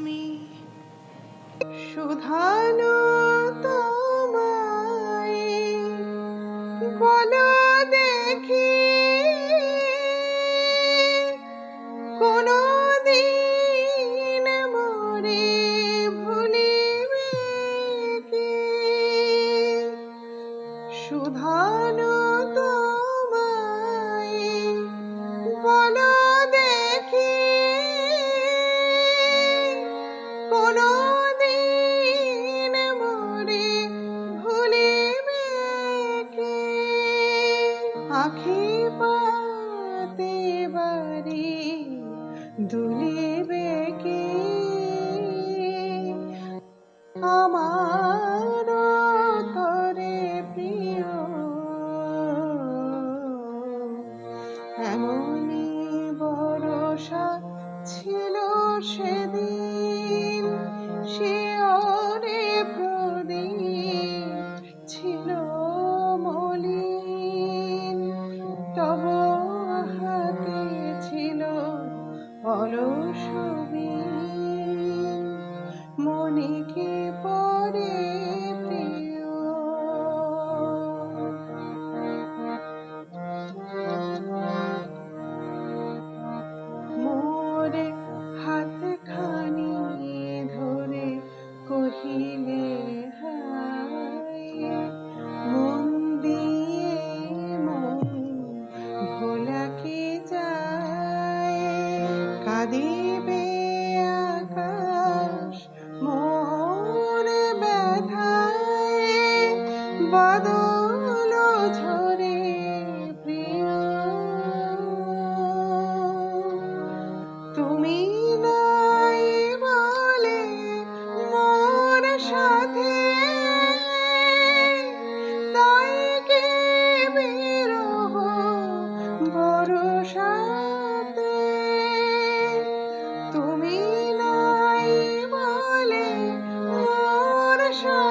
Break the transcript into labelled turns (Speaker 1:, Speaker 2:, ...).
Speaker 1: আমি শুধানো তোমায় বলো দেখি। কোনো মরে ভুলিবে শুধানো আখি পাতে বাড়ি দুলিবে কি? আমার অনেকে পরে প্রিয়। মোরে হাতে